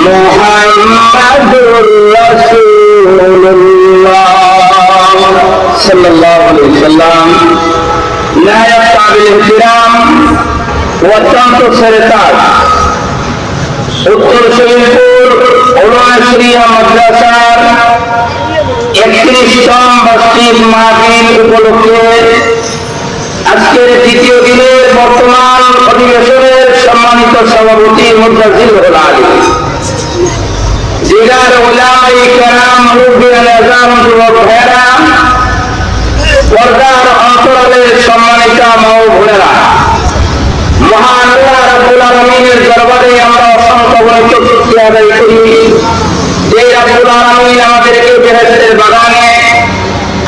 محمد رسول অত্যন্ত সেরেতার উত্তর শরীরপুর ওলাশরিয়া মাদ্রাসার একত্রিশতম বার্ষিক মাহফিল উপলক্ষে আজকের দ্বিতীয় দিনের বর্তমান অধিবেশনের সম্মানিত সভাপতি মুদাজিল হল আলী জিগার পর্দার অন্তরালের সম্মানিতা মাও ভোনেরা মহান আল্লাহ রাব্বুল আলামিনের দরবারে আমরা অসংখ্য বড় শুকরিয়া আদায় করি। যে রাব্বুল আলামিন আমাদেরকে বেহেশতের বাগানে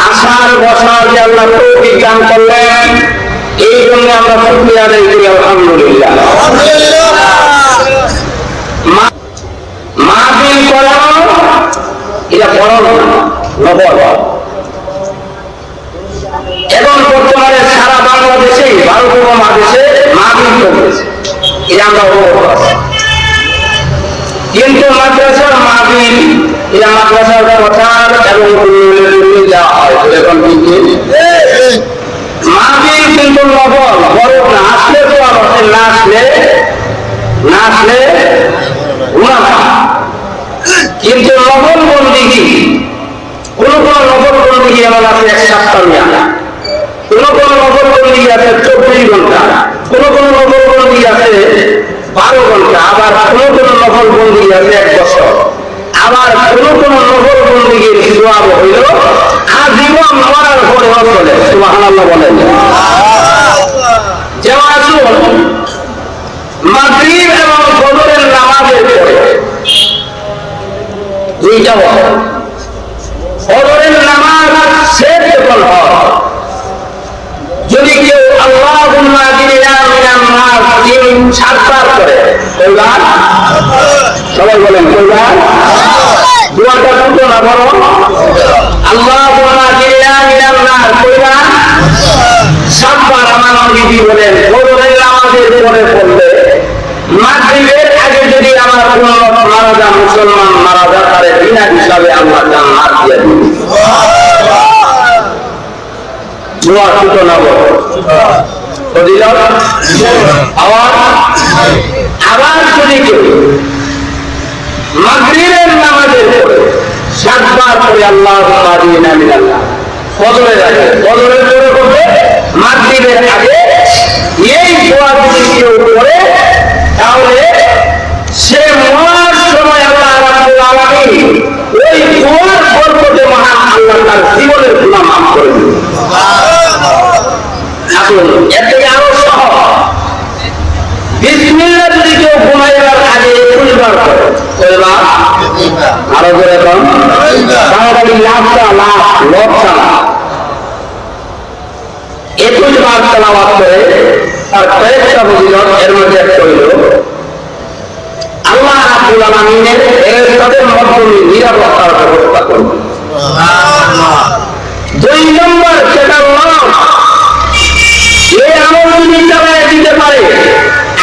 আসার, বসার যে আল্লাহ তৌফিক দান করলেন, এই জন্য আমরা শুকরিয়া আদায় করি, আলহামদুলিল্লাহ। মাহফিল করানো, এটা বড় নবল এবং বর্তমানে সারা বাংলাদেশে ভারত উপমহাদেশে মাহফিল চলতেছে। এটা আমরা অবগত আছি কিন্তু মাদ্রাসার মাহফিল এটা মাদ্রাসার এবং হয় এখন কিন্তু মাহফিল কিন্তু নবল বড় না আসলে তো হচ্ছে না আসলে না আসলে কিন্তু নবল বন্দিগি কোন কোন নবল বন্দিগি এমন আছে এক কোন কোন নগর বন্দী আছে চব্বিশ ঘণ্টা, কোন কোন নগর বন্দী আছে বারো ঘণ্টা, আবার কোন কোন নগর বন্দী আছে এক বছর। আবার কোন কোন নগর বন্দীর জবাব হইল আজীবন মরার পরে চলে সুবহানাল্লাহ বলেন। যেমন মাগরিব এবং ফজরের নামাজের পরে দুইটা বল ফজরের নামাজ শেষ যখন হয় যদি কেউ আল্লাহ সাতবার করে কইবার সবাই বলেন কইবার দুয়াটা দুটো না বড় আল্লাহ কইবার সাতবার আমার নবীজি বলেন ফজরের নামাজের পরে পড়লে, মাগরিবের আগে যদি আমার কোন মারা যান, মুসলমান মারা যায় তাহলে বিনা হিসাবে আল্লাহ জান্নাত দিয়ে দোয়া ছোট না বড় আবার আবার যদি কেউ মাগরিবের নামাজের পরে সাতবার করে আল্লাহ মাদিনা মিনাল্লাহ ফজরের আগে। ফজরের পরে করবে মাগরিবের আগে এই দোয়া যদি কেউ তাহলে সে মরার সময় আল্লাহ রাব্বুল আলামিন ওই দোয়ার বরকতে মহান আল্লাহ তার জীবনের গুনাহ মাফ করে দিবেন। আসুন এর থেকে আরও সহজ। বিসমিল্লাহ যদি কেউ ঘুমাইবার আগে একুশ বার করে? আরও করে কম। তাড়াতাড়ি লাভটা লাভ লবটা লাভ একুশ বার তেলাওয়াত করে তার কয়েকটা বুঝিল এর মধ্যে হইল আল্লাহ রাব্বুল আলামিনের ফেরেশতাদের মাধ্যমে নিরাপত্তার ব্যবস্থা করবেন দুই নম্বর সেটা নাম এই আমল যদি চালায় দিতে পারে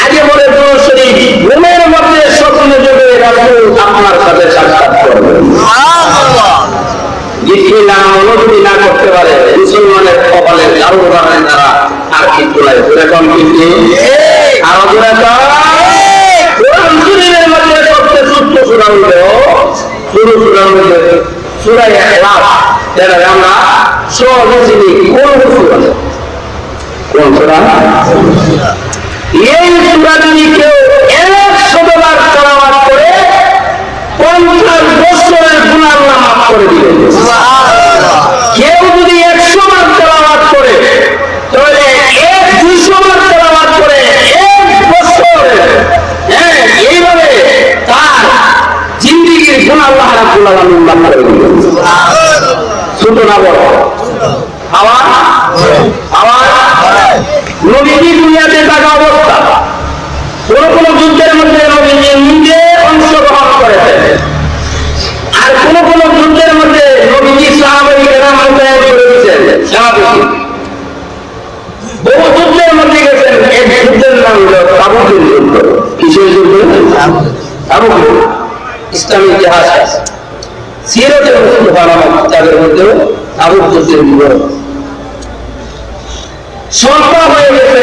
আগে বলে সরাসরি ঘুমের মধ্যে স্বপ্ন যোগে রাসূল আপনার সাথে সাক্ষাৎ করবে। যদি না আমলও না করতে পারে মুসলমানের কপালে কারও উদাহরণে তারা আর এরকম কিন্তু আরও কোরআন শরীফের মধ্যে সবচেয়ে সূত্র সুরা হলো শুরু সুরাই এখলাস আমরা সহজে চিনি কোন সুরা কোন এই সুরা যদি কেউ একশো বার তেলাওয়াত করে পঞ্চাশ বছরের আল্লাহ মাফ করে দিবেন কেউ যদি একশো বার তেলাওয়াত করে, তাহলে এক দুইশো বার তেলাওয়াত করে এক বছর। হ্যাঁ এইভাবে তার জিন্দিগির গুণ আল্লাহ রাব্বুল আলামিন মাফ করে দিবেন না বড়? আওয়াজ? আওয়াজ? নবীজি দুনিয়াতে থাকা অবস্থা। কোন কোন যুদ্ধের মধ্যে নবীজি নিজে অংশগ্রহণ করেছেন। আর কোন কোন যুদ্ধের মধ্যে নবীজি সাহাবাই কেরাম মোতায়েন করে সেনাপতি বহু যুদ্ধের মধ্যে গেছেন। এক যুদ্ধের নাম হলো তাবুকের যুদ্ধ। কিসের যুদ্ধ? তাবুক ইসলামী ইতিহাস আছে। নামক কিতাবের মধ্যে তাবুক যুদ্ধের বিবরণ। সংখ্যা হয়ে গেছে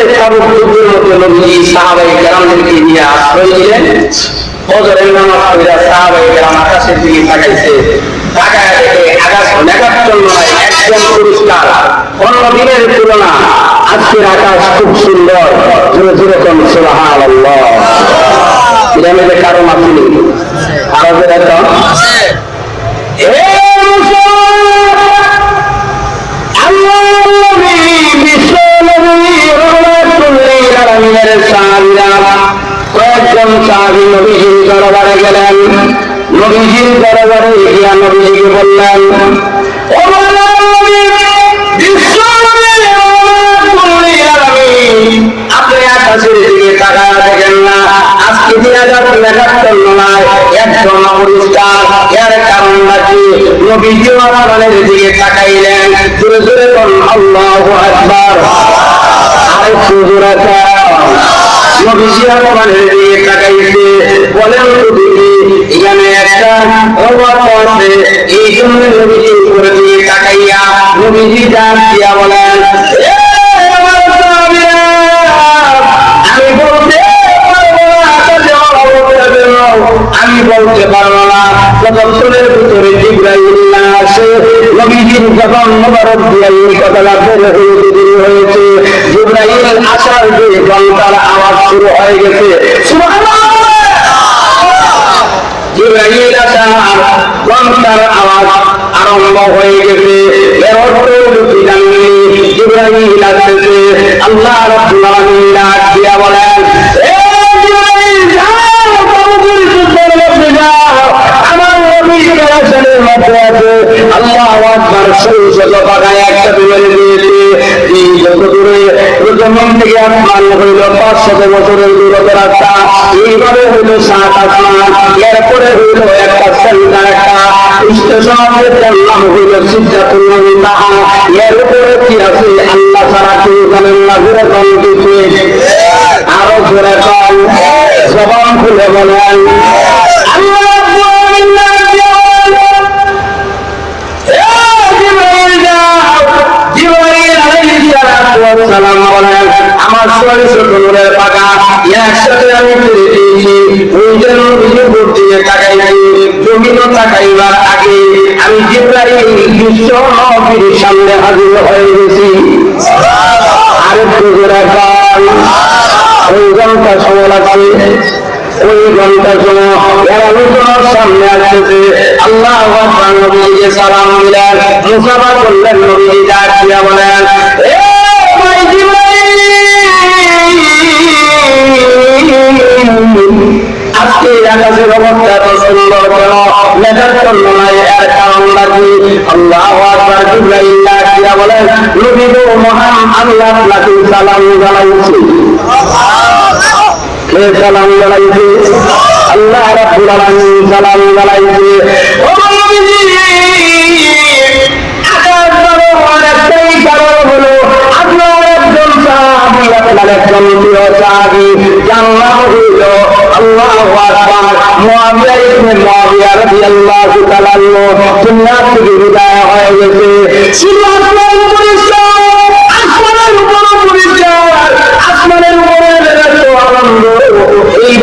নবীজি সাহাবাই কেরামদেরকে নিয়ে আশ্রয় দিলেন। ফজরের নামাজ পড়িয়া সাহাবাই কেরাম আকাশের দিকে তাকাইছে তাকায় দেখে আকাশ মেঘাচ্ছন্ন নয় একদম পরিষ্কার। অন্য দিনের তুলনা আজকের আকাশ খুব সুন্দর। জোরে জোরে কোন সুবহান আল্লাহ এটা আমাদের কারণ? আসেনি আরও কয়েকজন সাহাবি নবীজির দরবারে গেলেন। নবীজির দরবারে গিয়া নবীজিকে বললেন আপনি আকাশের দিকে তাকায় দেখেন না। আজকে দিয়া যাচ্ছে মেঘাচ্ছন্ন নয় একদম পরিষ্কার এর কারণটা কি নবীজি আকবার। আরেকটু জোরে নবীজি আসমানের দিকে তাকাইছে বলেন তো দেখি এখানে একটা অবাক আছে এই জন্য নবীজি উপরে দিকে তাকাইয়া নবীজি ডাক দিয়া বলেন "এ আমার সাহাবীরা, আমি বলতে পারব না। আওয়াজ আরম্ভ হয়ে গেছে আল্লাহ এ জিব্রাইল যাও তাবুকের যুদ্ধের মধ্যে যাও আমার নবী কেরাসনের মধ্যে আছে আল্লাহ আকবার সেই শত পাকায় একটা বিমানে দিয়েছে এই যত দূরে জমিন থেকে আসমান হইল পাঁচ শত বছরের দূরত্ব রাস্তা। এইভাবে হইল সাত আসমান এরপরে হইল একটা সেন্টার একটা। স্টেশনের নাম হইল সিদ্ধাতুল তাহা। এর উপরে কি আছে? আরও ঘুরে জবান খুলে বলেন। আমার শরীর ছোট পাকা, একসাথে আমি ফিরে দিয়েছি ওই যেন নিজের দিয়ে তাকাইছি, জমিনও তাকাইবার আগে আমি জিব্রাইল বিশ্ব নবীর সামনে হাজির হয়ে গেছি। ওই সময় ওই এরা সামনে আসতেছে। আল্লাহ নবীকে সালাম দিলেন, মুসাফা করলেন নবী ডাক দিয়া বলেন আজকে আকাশের অবস্থা এত সুন্দর কেন? মেঘের জন্য নয় এর কারণটা কি আল্লাহ আকবার জিব্রাইল ডাক দিয়া বলেন নবী আপনার প্রিয় সাহাবী নাম হইল আল্লাহু আকবার মুআবিয়া ইবনে মুআবিয়া রাদিয়াল্লাহু হয়ে গেছে।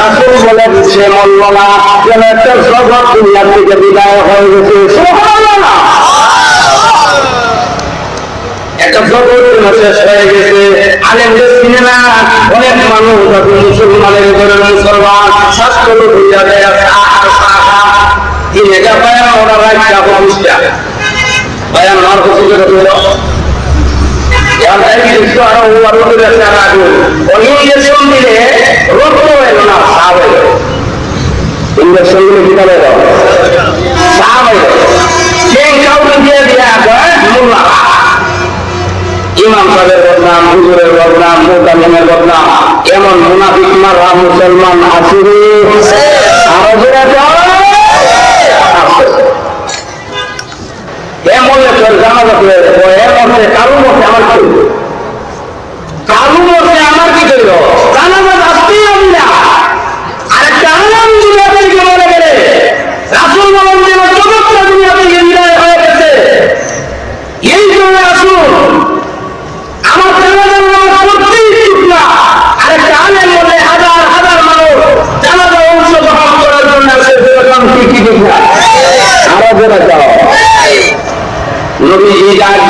রাসূল বলেন, সে মরল না যেন একটা জগৎ দুনিয়া থেকে বিদায় হয়ে গেছে। একটা জগৎ শেষ হয়ে গেছে। আলেমদের সিনেমা, অনেক মানুষ যখন মুসলমানের ঘরে মুসলমান, স্বাস্থ্য হইয়া যায় তিন এটা পায় ওরা রাখা প্রতিষ্ঠা বায়ান আমার কিছু করে দিল এখন তাই কিছু আরও আরও করে চারা আগুন ইঞ্জেকশন দিলে রক্ত এলো না সাপ এলো সাপ এলো সেই কাউকে দিয়ে দিয়ে কয় মোল্লা ইমাম সাহেবের বদনাম, হুজুরের বদনাম আমার কি করল জানা যাবে আসতেই আমি না আরেকটা আলাম দুনিয়া থেকে মনে গেলে রাসুল বলেন যে জগৎটা দুনিয়া থেকে বিদায় হয়ে গেছে এই জন্য আসুন আমার জানাজার নামাজ পড়তেই ঠিক না আরেকটা আলেম বলে হাজার হাজার মানুষ জানাজা অংশগ্রহণ করার জন্য আসে যেরকম কি কি দেখা আরও জোরে যাও নবীজি ডাক দিয়া বলে ইব্রাহিম করে বর্ণনা কি এ মুসলমান আমার নবী বিশ্ব নবী রহমাতুল লিল আলামিন যাও যাও হযরত জিবরাইল আলাইহিস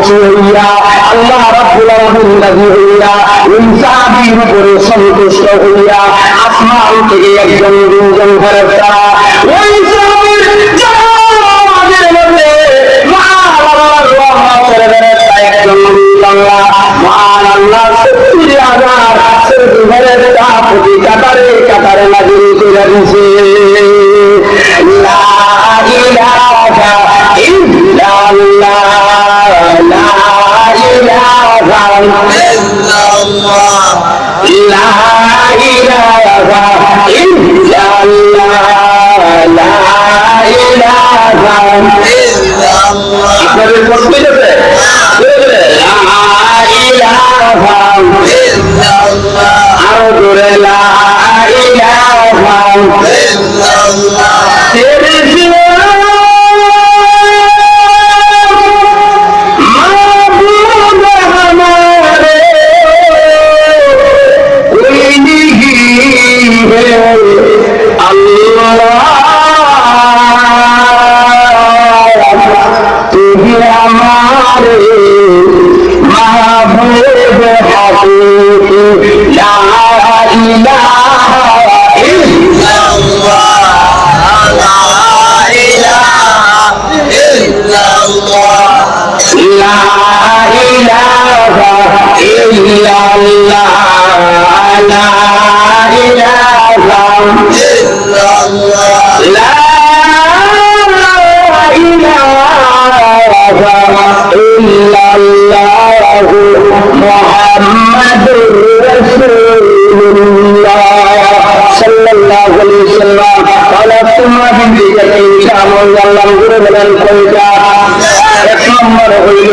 খুশি হইয়া, আল্লাহ রাব্বুল আলামিন রাজি হইয়া সাহাবীর উপরে সন্তুষ্ট হইয়া আসমান থেকে একজন দুজন ফেরেশতা, ওই সাহাবীর জামাতের লা ইলাহা ইল্লাল্লাহ। আপনাদের কষ্ট হয়েছে আরও জোরে লা ইলাহা তেরে বলেন কইটা এক নম্বর হইল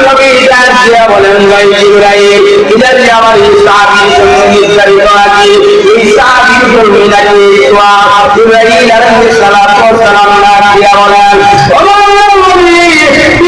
নবী ডাক দিয়া বলেন ভাই ইব্রাহিম ইদারি আমার এই সাহাবীর সালাম নবী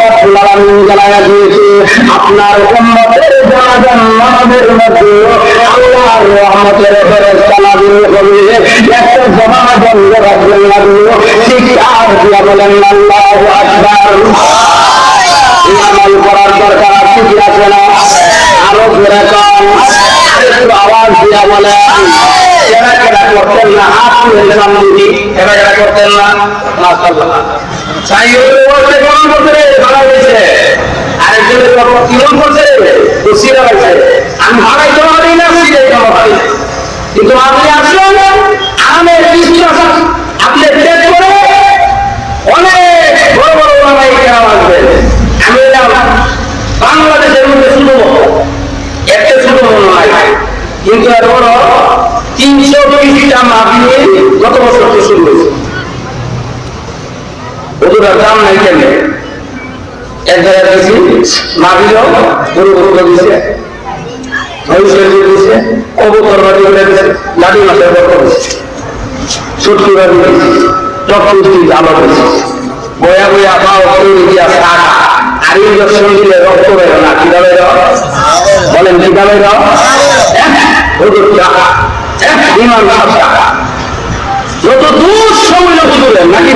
রাব্বুল আলামিন জানায়া দিয়েছে, আপনার উম্মতের জানাজান নামাজের মধ্যে আল্লাহর রহমতের ফেরেশতা নাজিল করবে একটা জমা বন্ধ রাখবেন না চিৎকার দিয়া বলেন আল্লাহু আকবার। আমল করার দরকার আছে কি আছে না? আরও জোরে কম আওয়াজ দিয়া বলেন। কেনা কেনা করতেন না? করতেন না? ওই বলতে কেমন করতে রে ভালো হয়েছে আরেকজনের কথা কিরম করছে তো সিরা হয়েছে আমি না সিরাই কিন্তু আপনি আসলেন করে অনেক বড় বড় ওলামাই কেরাম আসবেন আমি এলাম বাংলাদেশের মধ্যে হয় কিন্তু এর বড় তিনশো বিশটা মাহফিলে গত বছর শুরু হয়েছে। ওদের দাম নাই কেন। এক জায়গায় গেছি মাহফিল গরু গরু দিছে ভবিষ্যৎ দিয়েছে কবুতর বাড়ি করে দিয়েছে লাঠি মাছের গল্প দিয়েছে ছুটকি বাড়ি দিয়েছে টক মিষ্টি আলো দিয়েছে বয়া বয়া পাও তৈরি দিয়া শাখা আর দর্শন দিলে রক্ত বেরো না কি দাবে বলেন কি দাবে হুজুর টাকা ইমান টাকা যত দূর সময় হুজুরের নাকি?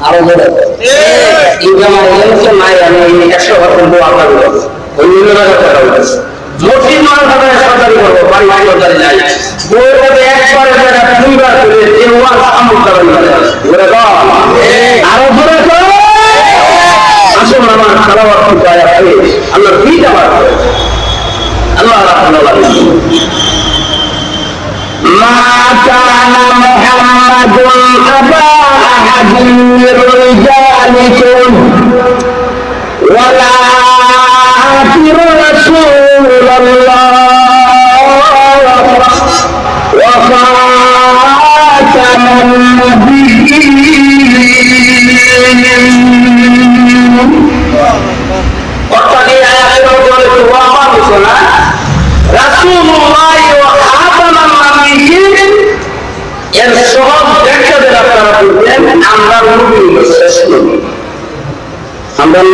আরও বলে কিন্তু আমার ইলেকশন নাই, আমি একশো পার্সেন্ট দোয়া করব ওই নির্ণয় কথা বলতেছে মসজিদ মানুষ হবে সরকারি করব, বাড়ি বাড়ি সরকারি যাই। বইয়ের মধ্যে একবার একটা দুইবার করে তিনবার সামুক দাঁড়াই ঘুরে কম আরও ঘুরে কম আসুন আমার খারাপ অর্থ করে আল্লাহ দুইটা বার আল্লাহ রাখুন ما كان محمد أبا أحد من رجالكم.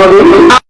আপনারা